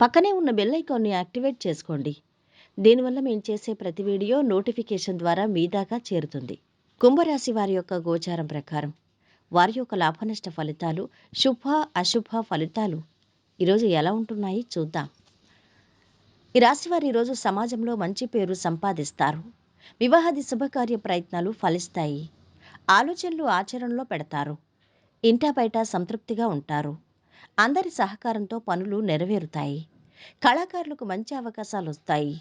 పక్కనే ఉన్న బెల్ ఐకాన్ని యాక్టివేట్ చేసుకోండి. దీనివల్ల మేము చేసే ప్రతి వీడియో నోటిఫికేషన్ ద్వారా మీ దాకా చేరుతుంది. కుంభరాశి వారి యొక్క గోచారం ప్రకారం వారి యొక్క లాభనష్ట ఫలితాలు శుభ అశుభ ఫలితాలు ఈరోజు ఎలా ఉంటున్నాయి చూద్దాం. ఈ రాశి వారు ఈరోజు సమాజంలో మంచి పేరు సంపాదిస్తారు. వివాహాది శుభకార్య ప్రయత్నాలు ఫలిస్తాయి. ఆలోచనలు ఆచరణలో పెడతారు. ఇంటా బయట సంతృప్తిగా ఉంటారు. అందరి సహకారంతో పనులు నెరవేరుతాయి. కళాకారులకు మంచి అవకాశాలు వస్తాయి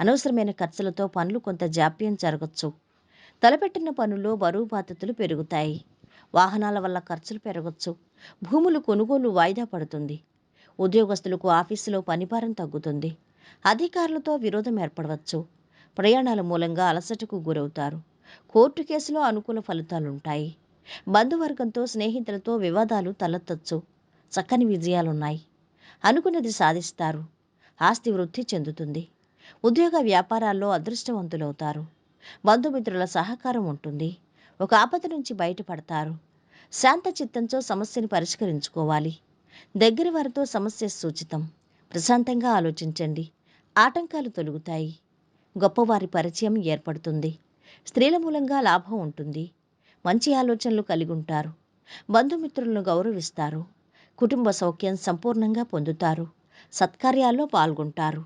అనవసరమైన ఖర్చులతో పనులు కొంత జాప్యం జరగచ్చు. తలపెట్టిన పనుల్లో బరువు బాధ్యతలు పెరుగుతాయి. వాహనాల వల్ల ఖర్చులు పెరగచ్చు. భూములు కొనుగోలు వాయిదా పడుతుంది. ఉద్యోగస్తులకు ఆఫీసులో పనిభారం తగ్గుతుంది. అధికారులతో విరోధం ఏర్పడవచ్చు. ప్రయాణాల మూలంగా అలసటకు గురవుతారు. కోర్టు కేసులో అనుకూల ఫలితాలుంటాయి. బంధువర్గంతో స్నేహితులతో వివాదాలు తలెత్తచ్చు. చక్కని విజయాలున్నాయి. అనుకున్నది సాధిస్తారు. ఆస్తి వృద్ధి చెందుతుంది. ఉద్యోగ వ్యాపారాల్లో అదృష్టవంతులవుతారు. బంధుమిత్రుల సహకారం ఉంటుంది. ఒక ఆపద నుంచి బయటపడతారు. శాంత చిత్తంతో సమస్యని పరిష్కరించుకోవాలి. దగ్గర వారితో సమస్య సూచితం. ప్రశాంతంగా ఆలోచించండి. ఆటంకాలు తొలుగుతాయి. గొప్పవారి పరిచయం ఏర్పడుతుంది. స్త్రీల మూలంగా లాభం ఉంటుంది. మంచి ఆలోచనలు కలిగి ఉంటారు బంధుమిత్రులను గౌరవిస్తారు. కుటుంబ సౌఖ్యం సంపూర్ణంగా పొందుతారు. సత్కార్యాల్లో పాల్గొంటారు.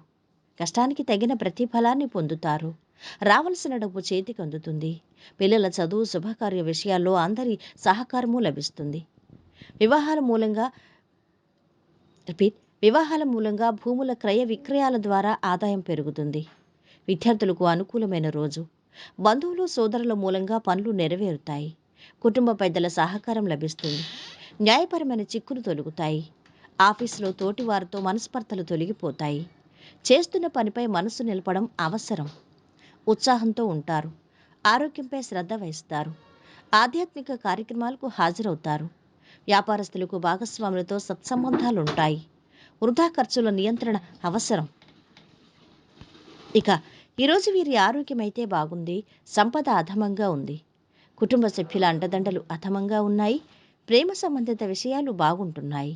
కష్టానికి తగిన ప్రతిఫలాన్ని పొందుతారు. రావలసిన డబ్బు చేతికి అందుతుంది. పిల్లల చదువు శుభకార్య విషయాల్లో అందరి సహకారము లభిస్తుంది. వివాహాల మూలంగా రిపీట్ వివాహాల మూలంగా భూముల క్రయ విక్రయాల ద్వారా ఆదాయం పెరుగుతుంది. విద్యార్థులకు అనుకూలమైన రోజు. బంధువులు సోదరుల మూలంగా పనులు నెరవేరుతాయి. కుటుంబ పెద్దల సహకారం లభిస్తుంది. న్యాయపరమైన చిక్కులు తొలుగుతాయి. ఆఫీసులో తోటివారితో మనస్పర్ధలు తొలగిపోతాయి. చేస్తున్న పనిపై మనసు నిలపడం అవసరం. ఉత్సాహంతో ఉంటారు. ఆరోగ్యంపై శ్రద్ధ వహిస్తారు. ఆధ్యాత్మిక కార్యక్రమాలకు హాజరవుతారు. వ్యాపారస్తులకు భాగస్వాములతో సత్సంబంధాలు ఉంటాయి వృధా ఖర్చుల నియంత్రణ అవసరం. ఇక ఈరోజు వీరి ఆరోగ్యం అయితే బాగుంది సంపద అధమంగా ఉంది. కుటుంబ సభ్యుల అండదండలు అధమంగా ఉన్నాయి. ప్రేమ సంబంధిత విషయాలు బాగుంటున్నాయి.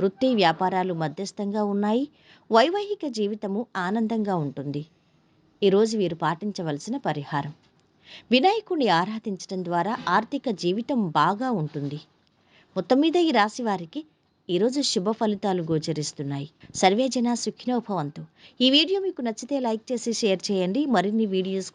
వృత్తి వ్యాపారాలు మధ్యస్థంగా ఉన్నాయి. వైవాహిక జీవితము ఆనందంగా ఉంటుంది. ఈరోజు వీరు పాటించవలసిన పరిహారం. వినాయకుడిని ఆరాధించడం ద్వారా ఆర్థిక జీవితం బాగా ఉంటుంది. మొత్తం మీద ఈ రాశి వారికి ఈరోజు శుభ ఫలితాలు గోచరిస్తున్నాయి. సర్వేజన సుఖినోభవంతు ఈ వీడియో మీకు నచ్చితే లైక్ చేసి షేర్ చేయండి. మరిన్ని వీడియోస్